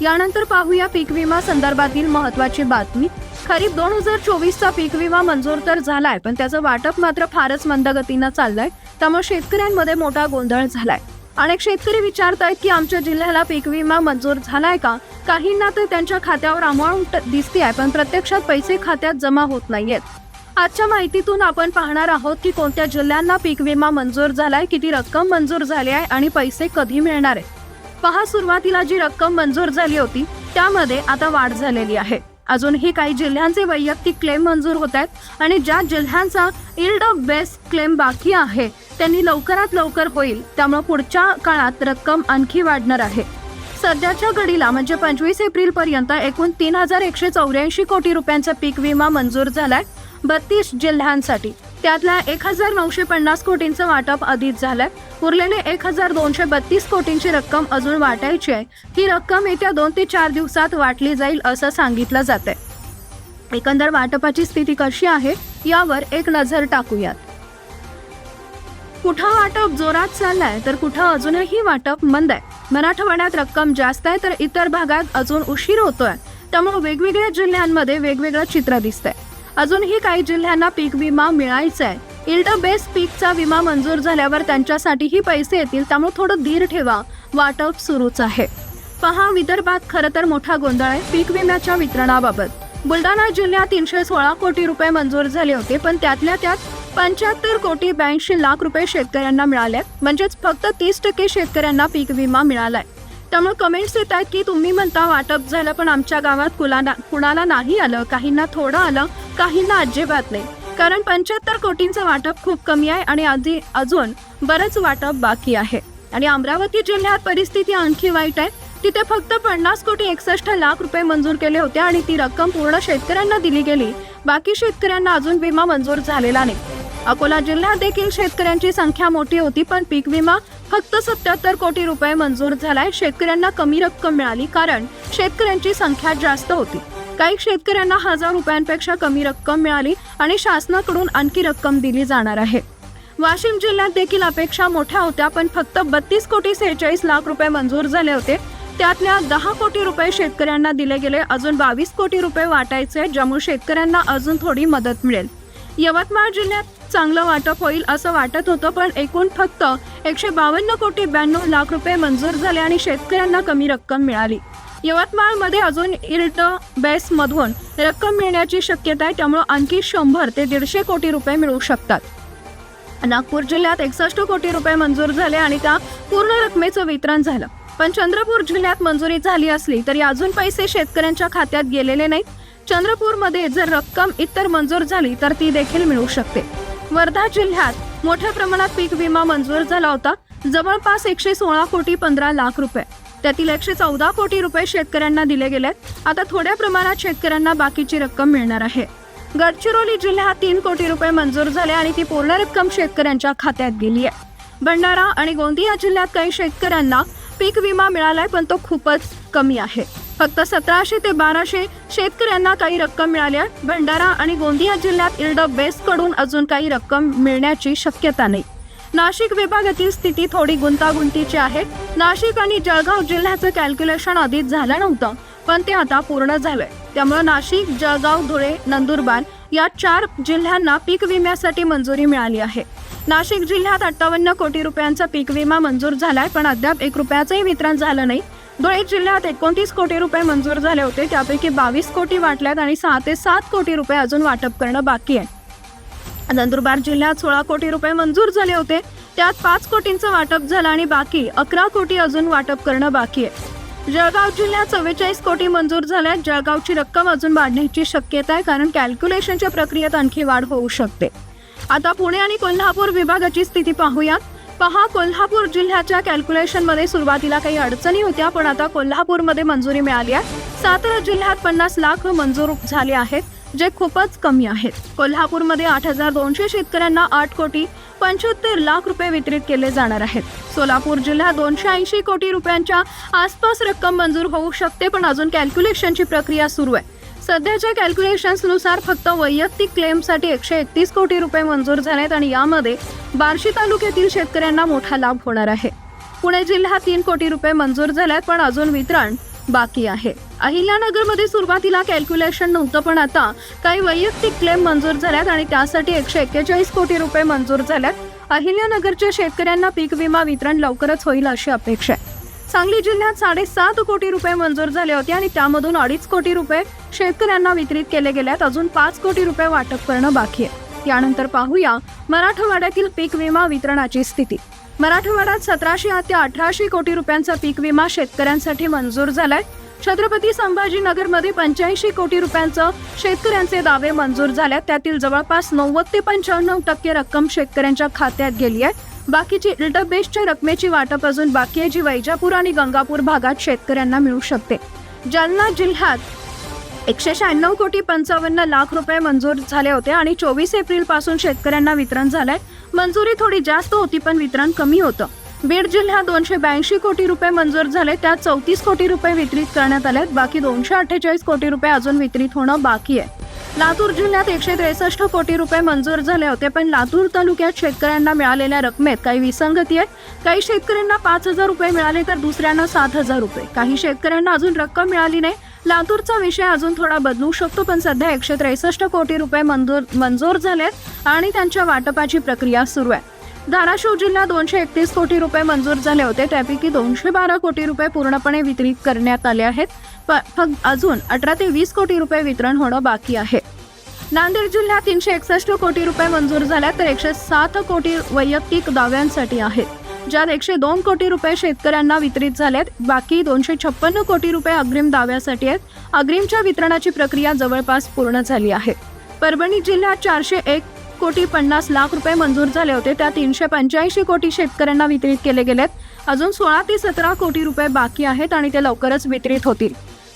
यानंतर पाहूया पीक विमा संदर्भातील महत्वाची बातमी. खरीप दोन हजार चोवीसचा पीक विमा मंजूर तर झालाय पण त्याचं वाटप मात्र फारच मंद गतीनं चाललंय. त्यामुळे शेतकऱ्यांमध्ये मोठा गोंधळ झालाय. अनेक शेतकरी विचारतायत की आमच्या जिल्ह्याला पीक विमा मंजूर झालाय का? काहींना तर त्यांच्या खात्यावर अमाऊंट दिसते पण प्रत्यक्षात पैसे खात्यात जमा होत नाहीयेत. आजच्या माहितीतून आपण पाहणार आहोत की कोणत्या जिल्ह्यांना पीक विमा मंजूर झालाय किती रक्कम मंजूर झाली आहे आणि पैसे कधी मिळणार आहे पहा सुरुवातीला जी रक्कम मंजूर झाली होती त्यामध्ये आता वाढ झालेली आहे. अजूनही काही जिल्ह्यांचे वैयक्तिक क्लेम मंजूर होत आहेत आणि ज्या जिल्ह्यांचा इल्ड बेस्ट क्लेम बाकी आहे त्यांनी लवकरात लवकर होईल. त्यामुळे पुढच्या काळात रक्कम आणखी वाढणार आहे. सध्याच्या घडीला म्हणजे पंचवीस एप्रिल पर्यंत एकूण तीन हजार एकशे चौऱ्याऐंशी कोटी रुपयांचा पीक विमा मंजूर झालाय बत्तीस जिल्ह्यांसाठी. त्यातल्या एक हजार नऊशे पन्नास कोटींचं वाटप आधीच झालंय. उरलेले एक हजार दोनशे बत्तीस कोटींची रक्कम अजून वाटायची आहे. ही रक्कम येत्या दोन ते चार दिवसात वाटली जाईल असं सांगितलं जात आहे एकंदर वाटपाची स्थिती कशी आहे यावर एक नजर टाकूयात. कुठं वाटप जोरात चाललंय तर कुठं अजूनही वाटप मंद आहे. मराठवाड्यात रक्कम जास्त आहे तर इतर भागात अजून उशीर होतोय. त्यामुळे वेगवेगळ्या जिल्ह्यांमध्ये वेगवेगळं चित्र दिसतंय. अजूनही काही जिल्ह्यांना पीक विमा मिळायचा आहे इल्ड बेस्ट पीकचा विमा मंजूर झाल्यावर त्यांच्यासाठीही पैसे येतील त्यामुळे थोडं धीर ठेवा. वाटप सुरूच आहे. पहा विदर्भात खरं तर मोठा गोंधळ आहे पीक विम्याच्या वितरणाबाबत. बुलढाणा जिल्ह्यात तीनशे सोळा कोटी रुपये मंजूर झाले होते पण त्यातल्या त्यात पंच्याहत्तर कोटी ब्याऐंशी लाख रुपये शेतकऱ्यांना मिळाले म्हणजेच फक्त तीस टक्के शेतकऱ्यांना पीक विमा मिळालाय. त्यामुळे कमेंट्स येत आहेत की तुम्ही म्हणता वाटप झालं पण आमच्या गावात कुणाला कुणाला नाही आलं काहींना थोडं आलं काहींना अजिबात नाही. कारण पंच्याहत्तर कोटींचं वाटप खूप कमी आहे आणि आधी अजून बरंच वाटप बाकी आहे. आणि अमरावती जिल्ह्यात परिस्थिती आणखी वाईट आहे. तिथे फक्त पन्नास कोटी एकसष्ट लाख रुपये मंजूर केले होते आणि ती रक्कम पूर्ण शेतकऱ्यांना दिली गेली. बाकी शेतकऱ्यांना अजून विमा मंजूर झालेला नाही. अकोला जिल्ह्यात देखील शेतकऱ्यांची संख्या मोठी होती पण पीक विमा फक्त सत्याहत्तर कोटी रुपये मंजूर झालाय. शेतकऱ्यांना कमी रक्कम मिळाली कारण शेतकऱ्यांची संख्या जास्त होती. काही शेतकऱ्यांना हजार रुपयांपेक्षा कमी रक्कम मिळाली आणि शासनाकडून आणखी रक्कम दिली जाणार आहे. वाशिम जिल्ह्यात देखील अपेक्षा मोठ्या होत्या पण फक्त बत्तीस कोटी सेहेचाळीस लाख रुपये मंजूर झाले होते. त्यातल्या दहा कोटी रुपये शेतकऱ्यांना दिले गेले अजून बावीस कोटी रुपये वाटायचे ज्यामुळे शेतकऱ्यांना अजून थोडी मदत मिळेल. यवतमाळ जिल्ह्यात चांगलं वाटप होईल असं वाटत होतं पण एकूण फक्त एकशे बावन्न कोटी ब्याण्णव लाख रुपये मंजूर झाले आणि शेतकऱ्यांना कमी रक्कम मिळाली. यवतमाळमध्ये अजून इल्ट बेसमधून रक्कम मिळण्याची शक्यता आहे त्यामुळं आणखी शंभर ते दीडशे कोटी रुपये मिळू शकतात. नागपूर जिल्ह्यात एकसष्ट कोटी रुपये मंजूर झाले आणि त्या पूर्ण रकमेचं वितरण झालं. पण चंद्रपूर जिल्ह्यात मंजुरी झाली असली तरी अजून पैसे शेतकऱ्यांच्या खात्यात गेलेले नाहीत. चंद्रपूरमध्ये जर रक्कम इतर मंजूर झाली तर ती देखील मिळू शकते. वर्धा जिल्ह्यात मोठ्या प्रमाणात पीक विमा मंजूर झाला होता. जवळपास एकशे सोळा कोटी पंधरा लाख रुपये. त्यातील एकशे चौदा कोटी रुपये शेतकऱ्यांना दिले गेलेत. आता थोड्या प्रमाणात शेतकऱ्यांना बाकीची रक्कम मिळणार आहे. गडचिरोली जिल्ह्यात तीन कोटी रुपये मंजूर झाले आणि ती पूर्ण रक्कम शेतकऱ्यांच्या खात्यात गेली आहे. भंडारा आणि गोंदिया जिल्ह्यात काही शेतकऱ्यांना पीक विमा मिळालाय पण तो खूपच कमी आहे. फक्त सतराशे ते बाराशे शेतकऱ्यांना काही रक्कम मिळाली आहे. भंडारा आणि गोंदिया जिल्ह्यात इल्ड बेस्टकडून अजून काही रक्कम मिळण्याची शक्यता नाही. नाशिक विभागातील स्थिती थोडी गुंतागुंतीची आहे. नाशिक आणि जळगाव जिल्ह्याचं कॅल्क्युलेशन आधीच झालं नव्हतं पण ते आता पूर्ण झालंय. त्यामुळे नाशिक जळगाव धुळे नंदुरबार या चार जिल्ह्यांना पीक विम्यासाठी मंजुरी मिळाली आहे. नाशिक जिल्ह्यात अठ्ठावन्न कोटी रुपयांचा पीक विमा मंजूर झालाय पण अद्याप एक रुपयाचंही वितरण झालं नाही. धुळे जिल्ह्यात एकोणतीस कोटी रुपये मंजूर झाले होते त्यापैकी बावीस कोटी वाटल्यात आणि सहा ते सात कोटी रुपये अजून वाटप करणं बाकी आहे. नंदुरबार जिल्ह्यात सोळा कोटी रुपये मंजूर झाले होते. त्यात पाच कोटींचं वाटप झालं आणि बाकी अकरा कोटी अजून वाटप करणं बाकी आहे. जळगाव जिल्ह्यात चव्वेचाळीस कोटी मंजूर झाल्यात. जळगावची रक्कम अजून वाढण्याची शक्यता आहे कारण कॅल्क्युलेशनच्या प्रक्रियेत आणखी वाढ होऊ शकते. आता पुणे आणि कोल्हापूर विभागाची स्थिती पाहूयात. पहा कोल्हापूर जिल्ह्याच्या कॅल्क्युलेशनमध्ये सुरुवातीला काही अडचणी होत्या पण आता कोल्हापूरमध्ये मंजुरी मिळाली आहे. सातारा जिल्ह्यात पन्नास लाख मंजूर झाले आहेत. जे खूपच कमी आहेत. कोल्हापूरमध्ये आठ हजार दोनशे शेतकऱ्यांना आठ कोटी पंच्याहत्तर लाख रुपये वितरित केले जाणार आहेत. सोलापूर जिल्ह्यात दोनशे ऐंशी कोटी रुपयांच्या आसपास रक्कम मंजूर होऊ शकते पण अजून कॅल्क्युलेशनची प्रक्रिया सुरू आहे. सध्याच्या कॅल्क्युलेशन्सनुसार फक्त वैयक्तिक क्लेमसाठी एकशे एकतीस कोटी रुपये मंजूर झालेत आणि यामध्ये बार्शी तालुक्यातील शेतकऱ्यांना मोठा लाभ होणार आहे. पुणे जिल्ह्यात तीन कोटी रुपये मंजूर झाल्यात पण अजून वितरण बाकी आहे. अहिल्यानगरमध्ये सुरुवातीला कॅल्क्युलेशन नव्हतं पण आता काही वैयक्तिक क्लेम मंजूर झाल्यात आणि त्यासाठी एकशे एक्केचाळीस कोटी रुपये मंजूर झाल्यात. अहिल्यानगरच्या शेतकऱ्यांना पीक विमा वितरण लवकरच होईल अशी अपेक्षा आहे. सांगली जिल्ह्यात साडेसात कोटी रुपये मंजूर झाले होते आणि त्यामधून अडीच कोटी रुपये शेतकऱ्यांना वितरित केले गेल्यात अजून पाच कोटी रुपये वाटप करणं बाकी आहे. यानंतर पाहूया मराठवाड्यातील पीक विमा वितरणाची स्थिती. मराठवाड्यात सतराशे ते अठराशे कोटी रुपयांचा पीक विमा शेतकऱ्यांसाठी मंजूर झालाय. छत्रपती संभाजीनगरमध्ये पंच्याऐंशी कोटी रुपयांचं शेतकऱ्यांचे दावे मंजूर झाल्यात. त्यातील जवळपास नव्वद ते पंच्याण्णव टक्के रक्कम शेतकऱ्यांच्या खात्यात गेली आहे. बाकीची इल्टरबेसच्या रकमेची वाटप अजून बाकी आहे जी वैजापूर आणि गंगापूर भागात शेतकऱ्यांना मिळू शकते. जालना जिल्ह्यात एकशे शहाण्णव कोटी पंचावन्न लाख रुपये मंजूर झाले होते आणि चोवीस एप्रिलपासून शेतकऱ्यांना वितरण झालंय. मंजुरी थोडी जास्त होती पण वितरण कमी होतं. बीड जिल्ह्यात दोनशे ब्याऐंशी कोटी रुपये मंजूर झाले. त्यात चौतीस कोटी रुपये वितरित करण्यात आलेत. बाकी दोनशे अठ्ठेचाळीस कोटी रुपये अजून वितरित होणं बाकी आहे. लातूर जिल्ह्यात एकशे त्रेसष्ट कोटी रुपये मंजूर झाले होते पण लातूर तालुक्यात शेतकऱ्यांना मिळालेल्या रकमेत काही विसंगती आहे काही शेतकऱ्यांना पाच हजार रुपये मिळाले तर दुसऱ्यांना सात हजार रुपये. काही शेतकऱ्यांना अजून रक्कम मिळाली नाही. लातूरचा विषय अजून थोडा बदलू शकतो पण सध्या एकशे त्रेसष्ट कोटी रुपये मंजूर मंजूर झालेत आणि त्यांच्या वाटपाची प्रक्रिया सुरू आहे. धाराशिव जिल्ह्यात दोनशे एकतीस कोटी रुपये मंजूर झाले होते. त्यापैकी दोनशे बारा कोटी रुपये पूर्णपणे वितरित करण्यात आले आहेत. प- फक्त अजून अठरा ते वीस कोटी रुपये वितरण होणं बाकी आहे. नांदेड जिल्ह्यात तीनशे एकसष्ट कोटी रुपये मंजूर झाल्या तर एकशे सात कोटी वैयक्तिक दाव्यांसाठी आहेत. ज्यात एकशे दोन कोटी रुपये शेतकऱ्यांना वितरित झालेत. बाकी दोनशे छप्पन्न कोटी रुपये अग्रिम दाव्यासाठी आहेत. अग्रिमच्या वितरणाची प्रक्रिया जवळपास पूर्ण झाली आहे. परभणी जिल्ह्यात चारशे एक कोटी पन्नास लाख रुपये मंजूर झाले होते. त्या तीनशे पंच्याऐंशी कोटी शेतकऱ्यांना वितरित केले गेलेत. अजून सोळा ते सतरा कोटी रुपये बाकी आहेत आणि ते लवकरच वितरित होतील.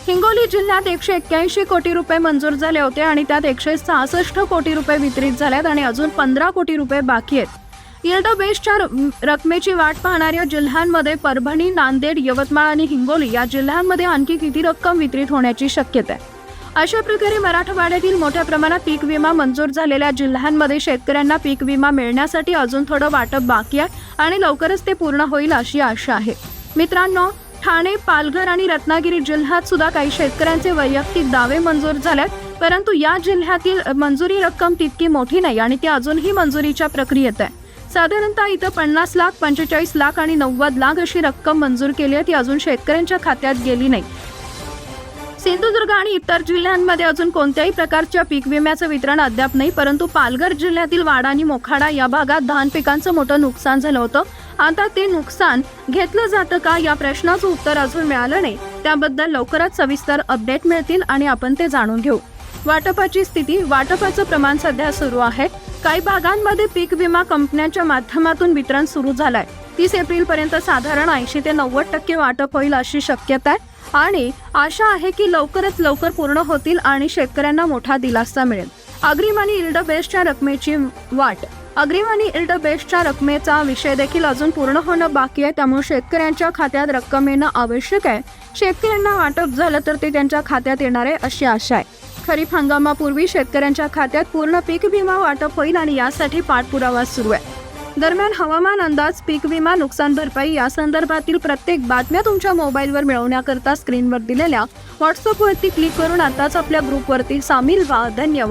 हिंगोली जिल्ह्यात एकशे एक्क्याऐंशी कोटी रुपये मंजूर झाले होते आणि त्यात एकशे सहासष्ट कोटी रुपये वितरित झाल्यात आणि अजून पंधरा कोटी रुपये बाकी आहेत. यल्ड बेस्टच्या रकमेची वाट पाहणाऱ्या जिल्ह्यांमध्ये परभणी नांदेड यवतमाळ आणि हिंगोली या जिल्ह्यांमध्ये आणखी किती रक्कम वितरित होण्याची शक्यता आहे? अशा प्रकारे मराठवाड्यातील मोठ्या प्रमाणात पीक विमा मंजूर झालेल्या जिल्ह्यांमध्ये शेतकऱ्यांना पीक विमा मिळण्यासाठी अजून थोडं वाटप बाकी आहे आणि लवकरच ते पूर्ण होईल अशी आशा आहे. मित्रांनो ठाणे पालघर आणि रत्नागिरी जिल्ह्यात सुद्धा काही शेतकऱ्यांचे वैयक्तिक दावे मंजूर झाल्यात परंतु या जिल्ह्यातील मंजुरी रक्कम तितकी मोठी नाही आणि ती अजूनही मंजुरीच्या प्रक्रियेत आहे. साधारणतः इथं पन्नास लाख पंचेचाळीस लाख आणि नव्वद लाख अशी रक्कम मंजूर केली आहे ती अजून शेतकऱ्यांच्या खात्यात गेली नाही. सिंधुदुर्ग आणि इतर जिल्ह्यांमध्ये अजून कोणत्याही प्रकारच्या पीक विम्याचं वितरण अद्याप नाही परंतु पालघर जिल्ह्यातील वाडा आणि मोखाडा या भागात धान पिकांचं मोठं नुकसान झालं होतं. आता ते नुकसान घेतलं जातं का या प्रश्नाचं उत्तर अजून मिळालं नाही. त्याबद्दल लवकरच सविस्तर अपडेट मिळतील आणि आपण ते जाणून घेऊ. वाटपाची स्थिती वाटपाचं प्रमाण सध्या सुरू आहे. काही भागांमध्ये पीक विमा कंपन्यांच्या माध्यमातून वितरण सुरू झालंय. तीस एप्रिल पर्यंत साधारण ऐंशी ते नव्वद टक्के वाटप होईल अशी शक्यता आहे. आणि आशा आहे की लवकरच लवकर पूर्ण होतील आणि शेतकऱ्यांना मोठा दिलासा मिळेल. अग्रिम आणि इल्ड बेस्टच्या रकमेची वाट. अग्रिम आणि इल्ड बेस्टच्या रकमेचा विषय देखील अजून पूर्ण होणं बाकी आहे. त्यामुळे शेतकऱ्यांच्या खात्यात रक्कम येणं आवश्यक आहे. शेतकऱ्यांना वाटप झालं तर ते त्यांच्या खात्यात येणार आहे अशी आशा आहे. खरीप हंगामापूर्वी शेतकऱ्यांच्या खात्यात पूर्ण पीक विमा वाटप होईल आणि यासाठी पाठपुरावा सुरू आहे. दरम्यान हवामान अंदाज पीक विमा नुकसान भरपाई या संदर्भातील प्रत्येक बातम्या तुमच्या मोबाईलवर मिळवण्याकरता स्क्रीनवर दिलेल्या व्हॉट्सअपवरती क्लिक करून आताच आपल्या ग्रुपवरती सामील व्हा. धन्यवाद.